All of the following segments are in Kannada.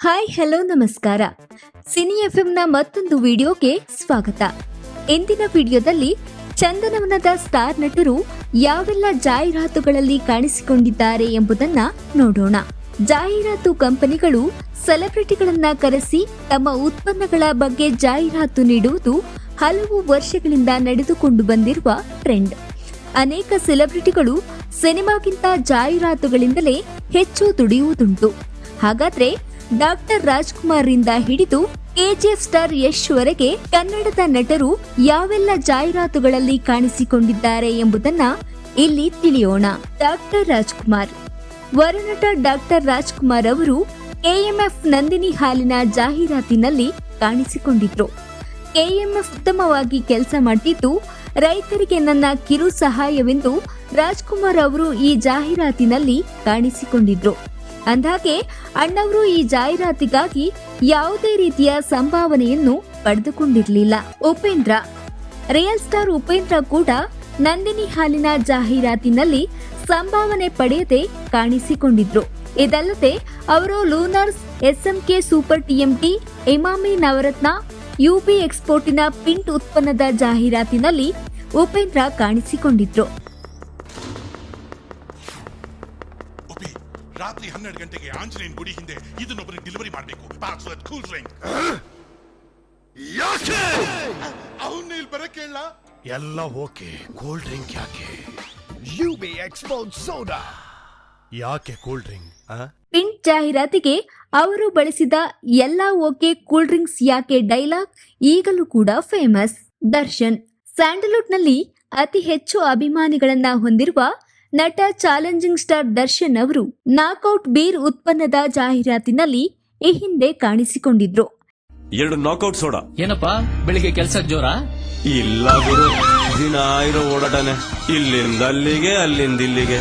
ಹಾಯ್, ಹಲೋ, ನಮಸ್ಕಾರ. ಸಿನಿ ಎಫ್ ಎಮ್ನ ಮತ್ತೊಂದು ವಿಡಿಯೋಗೆ ಸ್ವಾಗತ. ಇಂದಿನ ವಿಡಿಯೋದಲ್ಲಿ ಚಂದನವನದ ಸ್ಟಾರ್ ನಟರು ಯಾವೆಲ್ಲ ಜಾಹೀರಾತುಗಳಲ್ಲಿ ಕಾಣಿಸಿಕೊಂಡಿದ್ದಾರೆ ಎಂಬುದನ್ನ ನೋಡೋಣ. ಜಾಹೀರಾತು ಕಂಪನಿಗಳು ಸೆಲೆಬ್ರಿಟಿಗಳನ್ನ ಕರೆಸಿ ತಮ್ಮ ಉತ್ಪನ್ನಗಳ ಬಗ್ಗೆ ಜಾಹೀರಾತು ನೀಡುವುದು ಹಲವು ವರ್ಷಗಳಿಂದ ನಡೆದುಕೊಂಡು ಬಂದಿರುವ ಟ್ರೆಂಡ್. ಅನೇಕ ಸೆಲೆಬ್ರಿಟಿಗಳು ಸಿನಿಮಾಗಿಂತ ಜಾಹೀರಾತುಗಳಿಂದಲೇ ಹೆಚ್ಚು ದುಡಿಯುವುದುಂಟು. ಹಾಗಾದ್ರೆ ಡಾಕ್ಟರ್ ರಾಜ್ಕುಮಾರ್ ರಿಂದ ಹಿಡಿದು ಕೆಜಿಎಫ್ ಸ್ಟಾರ್ ಯಶ್ ವರೆಗೆ ಕನ್ನಡದ ನಟರು ಯಾವೆಲ್ಲ ಜಾಹೀರಾತುಗಳಲ್ಲಿ ಕಾಣಿಸಿಕೊಂಡಿದ್ದಾರೆ ಎಂಬುದನ್ನ ಇಲ್ಲಿ ತಿಳಿಯೋಣ. ಡಾಕ್ಟರ್ ರಾಜ್ಕುಮಾರ್. ವರನಟ ಡಾಕ್ಟರ್ ರಾಜ್ಕುಮಾರ್ ಅವರು ಕೆಎಂಎಫ್ ನಂದಿನಿ ಹಾಲಿನ ಜಾಹೀರಾತಿನಲ್ಲಿ ಕಾಣಿಸಿಕೊಂಡಿದ್ರು. ಕೆಎಂಎಫ್ ಉತ್ತಮವಾಗಿ ಕೆಲಸ ಮಾಡ್ತಿದ್ದು ರೈತರಿಗೆ ನನ್ನ ಕಿರು ಸಹಾಯವೆಂದು ರಾಜ್ಕುಮಾರ್ ಅವರು ಈ ಜಾಹೀರಾತಿನಲ್ಲಿ ಕಾಣಿಸಿಕೊಂಡಿದ್ರು. ಅಂದಾಗೆ ಅಣ್ಣವರು ಈ ಜಾಹೀರಾತಿಗಾಗಿ ಯಾವುದೇ ರೀತಿಯ ಸಂಭಾವನೆಯನ್ನು ಪಡೆದುಕೊಂಡಿರಲಿಲ್ಲ. ಉಪೇಂದ್ರ, ರಿಯಲ್ ಸ್ಟಾರ್ ಉಪೇಂದ್ರ ಕೂಡ ನಂದಿನಿ ಹಾಲಿನ ಜಾಹೀರಾತಿನಲ್ಲಿ ಸಂಭಾವನೆ ಪಡೆಯದೆ ಕಾಣಿಸಿಕೊಂಡಿದ್ರು. ಇದಲ್ಲದೆ ಅವರು Lunars, SMK super TMT Emami Navratna, UB ಎಕ್ಸ್ಪೋರ್ಟಿನ pint ಉತ್ಪನ್ನದ ಜಾಹೀರಾತಿನಲ್ಲಿ ಉಪೇಂದ್ರ ಕಾಣಿಸಿಕೊಂಡಿದ್ರು. ರಾತ್ರಿ ಹನ್ನೆರಡು ಗಂಟೆಗೆ ಆಂಜನೇಯನ್ ಗುಡಿ ಹಿಂದೆ ಇದನ್ನೊಬ್ಬರಿಗೆ ಡೆಲಿವರಿ ಮಾಡಬೇಕು. ಪಾಸ್ವರ್ಡ್ ಕೂಲ್ ಡ್ರಿಂಕ್ ಯಾಕೆ? ಅವನ್ನ ಇಲ್ಲಿ ಬರಕ್ಕೆ ಹೇಳ. ಎಲ್ಲ ಓಕೆ. ಕೂಲ್ ಡ್ರಿಂಕ್ ಯಾಕೆ? ಯು ಬಿ ಎಕ್ಸ್ಪೋರ್ಟ್ ಸೋಡಾ ಯಾಕೆ ಕೂಲ್ ಡ್ರಿಂಕ್ ಪಿಂಟ್ ಜಾಹೀರಾತಿಗೆ ಅವರು ಬಳಸಿದ ಎಲ್ಲ ಓಕೆ ಕೂಲ್ ಡ್ರಿಂಕ್ಸ್ ಯಾಕೆ ಡೈಲಾಗ್ ಈಗಲೂ ಕೂಡ ಫೇಮಸ್ ದರ್ಶನ್ ಸ್ಯಾಂಡಲ್ವುಡ್ನಲ್ಲಿ ಅತಿ ಹೆಚ್ಚು ಅಭಿಮಾನಿಗಳನ್ನ ಹೊಂದಿರುವ ನಟ ಚಾಲೆಂಜಿಂಗ್ ಸ್ಟಾರ್ ದರ್ಶನ್ ಅವರು ನಾಕೌಟ್ ಬೀರ್ ಉತ್ಪನ್ನದ ಜಾಹೀರಾತಿನಲ್ಲಿ ಈ ಹಿಂದೆ ಕಾಣಿಸಿಕೊಂಡಿದ್ರು. ಎರಡು ನಾಕೌಟ್ ಸೋಡಾ. ಏನಪ್ಪಾ? ಬೆಳಿಗ್ಗೆ ಕೆಲಸ ಜೋರ? ಇಲ್ಲ ಗುರು ದಿನ ಇರೋ ಓಡಾಟನೆ ಇಲ್ಲಿಂದ ಅಲ್ಲಿಗೆ ಅಲ್ಲಿಂದ ಇಲ್ಲಿಗೆ.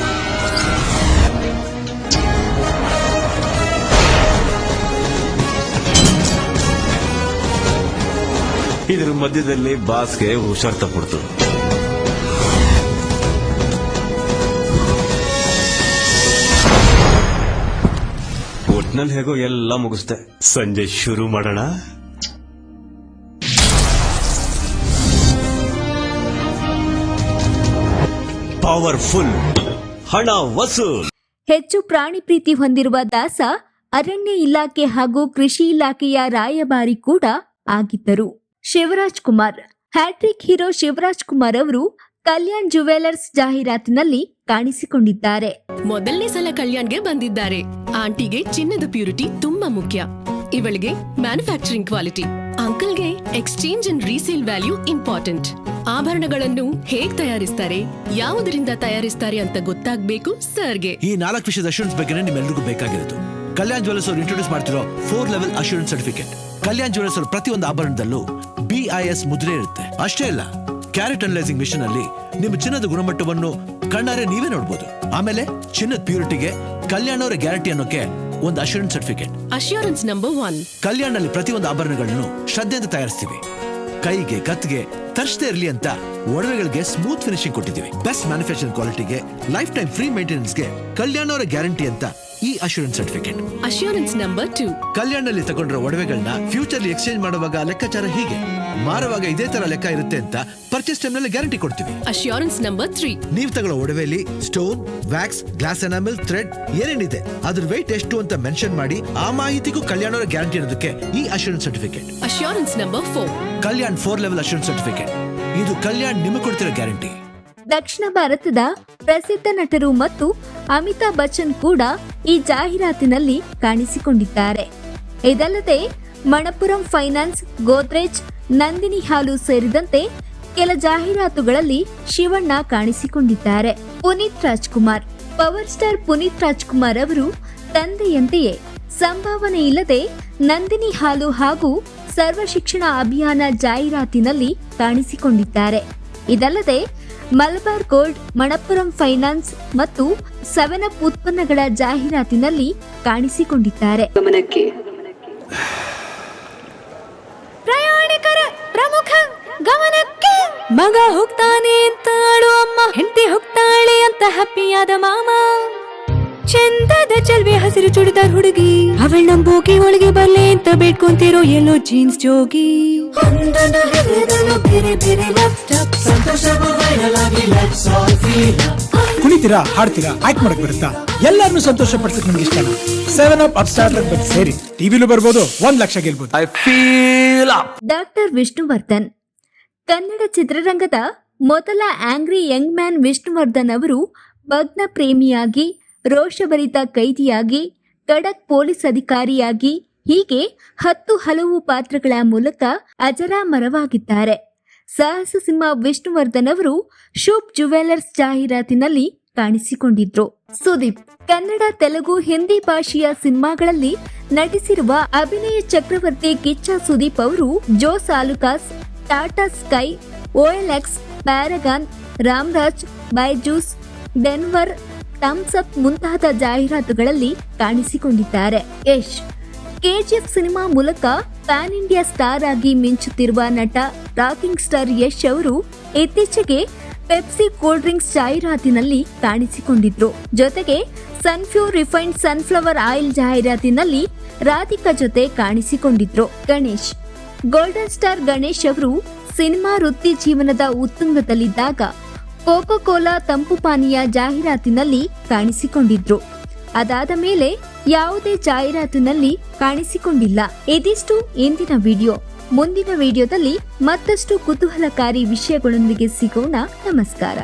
ಇದ್ರ ಮಧ್ಯದಲ್ಲಿ ಬಾಸ್ಗೆ ಹುಷಾರ್ ತಪ್ಪಿಡ್ತು ಒಟ್ನಲ್ಲಿ ಹೇಗೋ ಎಲ್ಲ ಮುಗಿಸ್ದೆ. ಸಂಜೆ ಶುರು ಮಾಡೋಣ. ಪವರ್ಫುಲ್. ಹಣ ವಸೂಲ್. ಹೆಚ್ಚು ಪ್ರಾಣಿ ಪ್ರೀತಿ ಹೊಂದಿರುವ ದಾಸ ಅರಣ್ಯ ಇಲಾಖೆ ಹಾಗೂ ಕೃಷಿ ಇಲಾಖೆಯ ರಾಯಭಾರಿ ಕೂಡ ಆಗಿದ್ದರು. ಶಿವರಾಜ್ ಕುಮಾರ್. ಹ್ಯಾಟ್ರಿಕ್ ಹೀರೋ ಶಿವರಾಜ್ ಕುಮಾರ್ ಅವರು ಕಲ್ಯಾಣ್ ಜುವೆಲರ್ಸ್ ಜಾಹೀರಾತಿನಲ್ಲಿ ಕಾಣಿಸಿಕೊಂಡಿದ್ದಾರೆ. ಮೊದಲನೇ ಸಲ ಕಲ್ಯಾಣ್ಗೆ ಬಂದಿದ್ದಾರೆ. ಆಂಟಿಗೆ ಚಿನ್ನದ ಪ್ಯೂರಿಟಿ ತುಂಬಾ ಮುಖ್ಯ. ಇವಳಿಗೆ manufacturing quality ಅಂಕಲ್ಗೆ exchange and resale value important ಆಭರಣಗಳನ್ನು ಹೇಗ್ ತಯಾರಿಸ್ತಾರೆ, ಯಾವುದರಿಂದ ತಯಾರಿಸ್ತಾರೆ ಅಂತ ಗೊತ್ತಾಗ್ಬೇಕು ಸರ್ಗೆ. ಈ ನಾಲ್ಕು ವಿಷಯದ ಅಶೂರೆನ್ಸ್ ಬಗ್ಗೆ ನಿಮ್ಮೆಲ್ಲರಿಗೂ ಬೇಕಾಗಿರೋದು. ಕಲ್ಯಾಣ್ ಜ್ಯುವೆಲ್ಸ್ ಅವರು ಇಂಟ್ರೊಡ್ಯೂಸ್ ಮಾಡ್ತಿರೋ four level assurance certificate Kalyan ಅವರು ಅವರ ಪ್ರತಿಯೊಂದು ಆಭರಣದಲ್ಲೂ ಬಿಐಎಸ್ ಮುದ್ರೆ ಇರುತ್ತೆ. ಅಷ್ಟೇ ಅಲ್ಲ ಕ್ಯಾರೆಟ್ ಅನಲೈಸಿಂಗ್ ಮಿಷನ್ ಅಲ್ಲಿ ನಿಮ್ಮ ಚಿನ್ನದ ಗುಣಮಟ್ಟವನ್ನು ಕಣ್ಣಾರೆ ನೀವೇ ನೋಡಬಹುದು ಆಮೇಲೆ ಚಿನ್ನದ ಪ್ಯೂರಿಟಿಗೆ ಕಲ್ಯಾಣ್ ಅವರ ಗ್ಯಾರಂಟಿ ಅನ್ನೋಕೆ ಒಂದು assurance certificate assurance number one Kalyan ಅಲ್ಲಿ ಪ್ರತಿಯೊಂದು ಆಭರಣಗಳನ್ನು ಶ್ರದ್ಧೆಯಿಂದ ತಯಾರಿಸ್ತೀವಿ. ಕೈಗೆ ಕತ್ಗೆ ತರ್ಷ್ಟೇ ಇರಲಿ ಅಂತ ಒಡವೆಗಳಿಗೆ ಸ್ಮೂತ್ ಫಿನಿಶಿಂಗ್ ಕೊಟ್ಟಿದ್ದೀವಿ. ಬೆಸ್ಟ್ ಮ್ಯಾನುಫ್ಯಾಕ್ಚರಿಂಗ್ ಕ್ವಾಲಿಟಿಗೆ ಲೈಫ್ ಟೈಮ್ ಫ್ರೀ ಮೇಂಟೆನೆನ್ಸ್ಗೆ ಕಲ್ಯಾಣ್ ಅವರ ಗ್ಯಾರಂಟಿ ಅಂತ ಈ assurance certificate assurance number two ಕಲ್ಯಾಣಲ್ಲಿ ತಗೊಂಡಿರೋ ಒಡವೆಗಳನ್ನ ಫ್ಯೂಚರ್ ಎಕ್ಸ್ಚೇಂಜ್ ಮಾಡುವಾಗ ಲೆಕ್ಕಾಚಾರ ಹೀಗೆ. ಮಾರುವಾಗ ಇದೇ ತರ ಲೆಕ್ಕ ಇರುತ್ತೆ ಅಂತ ಪರ್ಚೇಸ್ ಟೈಮ್ನಲ್ಲಿ ಗ್ಯಾರಂಟಿ ಕೊಡ್ತೀವಿ. ಅಶ್ಯೂರೆನ್ಸ್ ನಂಬರ್ ತ್ರೀ ನೀವು ತಗೊಳ್ಳೋ ಒಡವೆಲಿ stone wax glass enamel thread ಏನೇನಿದೆ ಅದ್ರ ವೆಯ್ಟ್ ಎಷ್ಟು ಅಂತ ಮೆನ್ಷನ್ ಮಾಡಿ ಆ ಮಾಹಿತಿಗೂ ಕಲ್ಯಾಣ ಅವರ ಗ್ಯಾರಂಟಿ ಇರೋದಕ್ಕೆ ಈ assurance certificate assurance number four Kalyan four level assurance certificate ಇದು ಕಲ್ಯಾಣ್ ನಿಮಗೆ ಕೊಡ್ತಿರೋ ಗ್ಯಾರಂಟಿ ದಕ್ಷಿಣ ಭಾರತದ ಪ್ರಸಿದ್ಧ ನಟರು ಮತ್ತು ಅಮಿತಾಬ್ ಬಚ್ಚನ್ ಕೂಡ ಈ ಜಾಹೀರಾತಿನಲ್ಲಿ ಕಾಣಿಸಿಕೊಂಡಿದ್ದಾರೆ. ಇದಲ್ಲದೆ ಮಣಪುರಂ ಫೈನಾನ್ಸ್ ಗೋದ್ರೇಜ್ ನಂದಿನಿ ಹಾಲು ಸೇರಿದಂತೆ ಕೆಲ ಜಾಹೀರಾತುಗಳಲ್ಲಿ ಶಿವಣ್ಣ ಕಾಣಿಸಿಕೊಂಡಿದ್ದಾರೆ. ಪುನೀತ್ ರಾಜ್ಕುಮಾರ್, ಪವರ್ ಸ್ಟಾರ್ ಪುನೀತ್ ರಾಜ್ಕುಮಾರ್ ಅವರು ತಂದೆಯಂತೆಯೇ ಸಂಭಾವನೆ ಇಲ್ಲದೆ ನಂದಿನಿ ಹಾಲು ಹಾಗೂ ಸರ್ವ ಶಿಕ್ಷಣ ಅಭಿಯಾನ ಜಾಹೀರಾತಿನಲ್ಲಿ ಕಾಣಿಸಿಕೊಂಡಿದ್ದಾರೆ. ಇದಲ್ಲದೆ ಮಲಬಾರ್ ಗೋಲ್ಡ್, ಮಣಪ್ಪುರಂ ಫೈನಾನ್ಸ್ ಮತ್ತು ಸೆವೆನ್ ಉತ್ಪನ್ನಗಳ ಜಾಹೀರಾತಿನಲ್ಲಿ ಕಾಣಿಸಿಕೊಂಡಿದ್ದಾರೆ. ಪ್ರಯಾಣಿಕರ ಪ್ರಮುಖ ಗಮನಕ್ಕೆ ಮಗ ಹೋಗ್ತಾನೆ ಅಂತ ಅಳು ಅಮ್ಮ ಹೆಂಡತಿ ಹೋಗ್ತಾಳೆ ಅಂತ ಹ್ಯಾಪಿಯಾದ ಮಾಮ. ಚಂದದ ಚಲ್ವೆ ಹಸಿರು ಚುಡಿದಾರ್ ಹುಡುಗಿ ಅವಳ ನಂಬೋಗಿ ಒಳಗೆ ಬರ್ಲಿ ಅಂತ ಬೇಡ್ಕೊಂತಿರೋ ಎಲ್ಲೋ ಜೀನ್ಸ್ ಜೋಗಿ. ಕುಣಿತೀರಾ ಹಾಡ್ತೀರಾ ಆಯ್ಕೆ ಮಾಡಕ್ ಬರುತ್ತಾ? ಎಲ್ಲರನ್ನು ಸಂತೋಷ ಪಡಿಸಕ್ ನಿಮ್ಗೆ ಇಷ್ಟ ಸೆವೆನ್ ಅಪ್ ಅಪ್ ಸ್ಟಾರ್ ಸೇರಿ ಟಿವಿಲೂ ಬರ್ಬೋದು ಒಂದ್ ಲಕ್ಷ ಗೆಲ್ಬೋದು. ಡಾಕ್ಟರ್ ವಿಷ್ಣುವರ್ಧನ್ ಕನ್ನಡ ಚಿತ್ರರಂಗದ ಮೊದಲ ಆಂಗ್ರಿ ಯಂಗ್ ಮ್ಯಾನ್ ವಿಷ್ಣುವರ್ಧನ್ ಅವರು ಭಗ್ನ ಪ್ರೇಮಿಯಾಗಿ, ರೋಷಭರಿತ ಕೈದಿಯಾಗಿ, ಖಡಕ್ ಪೊಲೀಸ್ ಅಧಿಕಾರಿಯಾಗಿ, ಹೀಗೆ ಹತ್ತು ಹಲವು ಪಾತ್ರಗಳ ಮೂಲಕ ಅಜರಾಮರವಾಗಿದ್ದಾರೆ. ಸಾಹಸ ಸಿಂಹ ವಿಷ್ಣುವರ್ಧನ್ ಅವರು ಶುಭ್ ಜುವೆಲ್ಲರ್ಸ್ ಜಾಹೀರಾತಿನಲ್ಲಿ ಕಾಣಿಸಿಕೊಂಡಿದ್ರು. ಸುದೀಪ್, ಕನ್ನಡ, ತೆಲುಗು, ಹಿಂದಿ ಭಾಷೆಯ ಸಿನಿಮಾಗಳಲ್ಲಿ ನಟಿಸಿರುವ ಅಭಿನಯ ಚಕ್ರವರ್ತಿ ಕಿಚ್ಚ ಸುದೀಪ್ ಅವರು Jos Alukkas Tata sky, OLX, Paragon, Ramraj, Byju's, Denver, Thums up ಮುಂತಾದ ಜಾಹೀರಾತುಗಳಲ್ಲಿ ಕಾಣಿಸಿಕೊಂಡಿದ್ದಾರೆ. ಯಶ್, ಕೆಜಿಎಫ್ ಸಿನಿಮಾ ಮೂಲಕ ಪ್ಯಾನ್ ಇಂಡಿಯಾ ಸ್ಟಾರ್ ಆಗಿ ಮಿಂಚುತ್ತಿರುವ ನಟ, ರಾಕಿಂಗ್ ಸ್ಟಾರ್ ಯಶ್ ಅವರು ಇತ್ತೀಚೆಗೆ ಪೆಪ್ಸಿ ಕೂಲ್ ಡ್ರಿಂಕ್ಸ್ ಜಾಹೀರಾತಿನಲ್ಲಿ ಕಾಣಿಸಿಕೊಂಡಿದ್ರು. ಜೊತೆಗೆ ಸನ್ಫ್ಯೂರ್ ರಿಫೈನ್ಡ್ ಸನ್ಫ್ಲವರ್ ಆಯಿಲ್ ಜಾಹೀರಾತಿನಲ್ಲಿ ರಾಧಿಕಾ ಜೊತೆ ಕಾಣಿಸಿಕೊಂಡಿದ್ರು. ಗಣೇಶ್ ಗೋಲ್ಡನ್ ಸ್ಟಾರ್ ಗಣೇಶ್ ಅವರು ಸಿನಿಮಾ ವೃತ್ತಿ ಜೀವನದ ಉತ್ತುಂಗದಲ್ಲಿದ್ದಾಗ ಕೋಕೋ ಕೋಲಾ ತಂಪು ಪಾನೀಯ ಜಾಹೀರಾತಿನಲ್ಲಿ ಕಾಣಿಸಿಕೊಂಡಿದ್ರು. ಅದಾದ ಮೇಲೆ ಯಾವುದೇ ಜಾಹೀರಾತಿನಲ್ಲಿ ಕಾಣಿಸಿಕೊಂಡಿಲ್ಲ. ಇದಿಷ್ಟು ಇಂದಿನ ವಿಡಿಯೋ. ಮುಂದಿನ ವಿಡಿಯೋದಲ್ಲಿ ಮತ್ತಷ್ಟು ಕುತೂಹಲಕಾರಿ ವಿಷಯಗಳೊಂದಿಗೆ ಸಿಗೋಣ. ನಮಸ್ಕಾರ.